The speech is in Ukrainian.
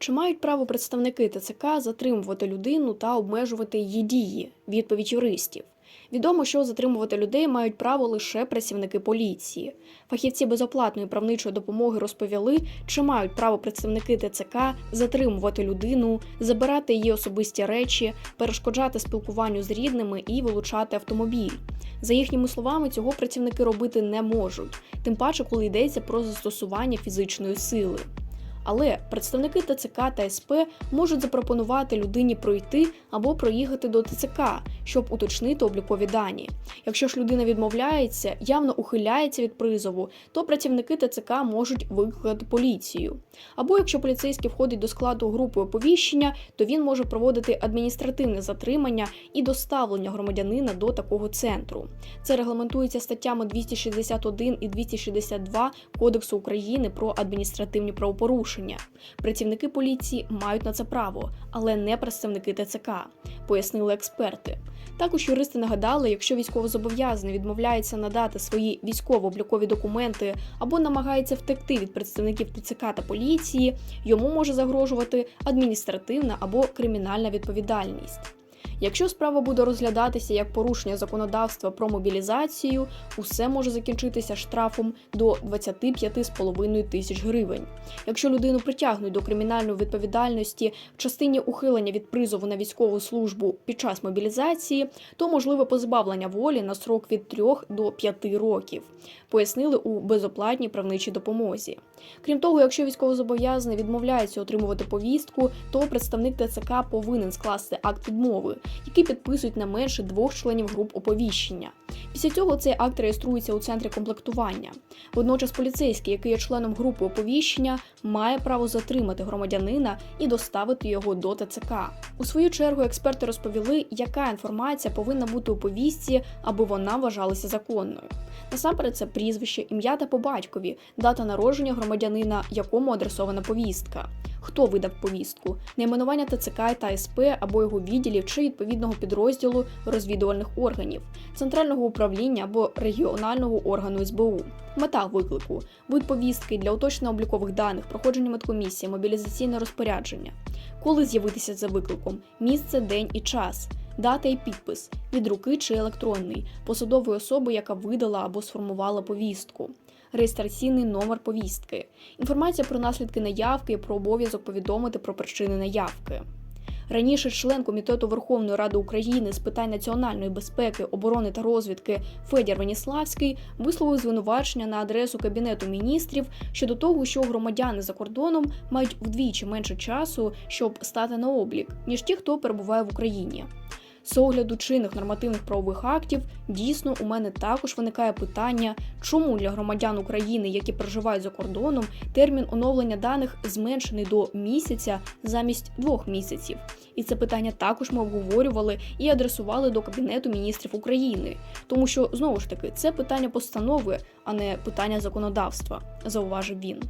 Чи мають право представники ТЦК затримувати людину та обмежувати її дії? Відповідь юристів. Відомо, що затримувати людей мають право лише працівники поліції. Фахівці безоплатної правничої допомоги розповіли, чи мають право представники ТЦК затримувати людину, забирати її особисті речі, перешкоджати спілкуванню з рідними і вилучати автомобіль. За їхніми словами, цього працівники робити не можуть, тим паче, коли йдеться про застосування фізичної сили. Але представники ТЦК та СП можуть запропонувати людині пройти або проїхати до ТЦК, щоб уточнити облікові дані. Якщо ж людина відмовляється, явно ухиляється від призову, то працівники ТЦК можуть викликати поліцію. Або якщо поліцейський входить до складу групи оповіщення, то він може проводити адміністративне затримання і доставлення громадянина до такого центру. Це регламентується статтями 261 і 262 Кодексу України про адміністративні правопорушення. Працівники поліції мають на це право, але не представники ТЦК, пояснили експерти. Також юристи нагадали, якщо військовозобов'язаний відмовляється надати свої військово-облікові документи або намагається втекти від представників ТЦК та поліції, йому може загрожувати адміністративна або кримінальна відповідальність. Якщо справа буде розглядатися як порушення законодавства про мобілізацію, усе може закінчитися штрафом до 25,5 тисяч гривень. Якщо людину притягнуть до кримінальної відповідальності в частині ухилення від призову на військову службу під час мобілізації, то можливе позбавлення волі на срок від 3 до 5 років, пояснили у безоплатній правничій допомозі. Крім того, якщо військовозобов'язаний відмовляється отримувати повістку, то представник ТЦК повинен скласти акт відмови, який підписують не менше двох членів груп оповіщення. Після цього цей акт реєструється у центрі комплектування. Водночас поліцейський, який є членом групи оповіщення, має право затримати громадянина і доставити його до ТЦК. У свою чергу експерти розповіли, яка інформація повинна бути у повістці, аби вона вважалася законною. Насамперед, це прізвище, ім'я та по батькові, дата народження громадянина, якому адресована повістка. Хто видав повістку, найменування ТЦК та СП або його відділів чи відповідного підрозділу розвідувальних органів, центрального управління або регіонального органу СБУ, мета виклику, вид повістки для уточнення облікових даних, проходження медкомісії, мобілізаційне розпорядження, коли з'явитися за викликом, місце, день і час. Дата і підпис від руки чи електронний посадової особи, яка видала або сформувала повістку, реєстраційний номер повістки, інформація про наслідки наявки і про обов'язок повідомити про причини наявки. Раніше член комітету Верховної Ради України з питань національної безпеки, оборони та розвідки Федір Веніславський висловив звинувачення на адресу кабінету міністрів щодо того, що громадяни за кордоном мають вдвічі менше часу, щоб стати на облік, ніж ті, хто перебуває в Україні. З огляду чинних нормативних правових актів дійсно у мене також виникає питання, чому для громадян України, які проживають за кордоном, термін оновлення даних зменшений до місяця замість двох місяців. І це питання також ми обговорювали і адресували до Кабінету міністрів України, тому що знову ж таки це питання постанови, а не питання законодавства, зауважив він.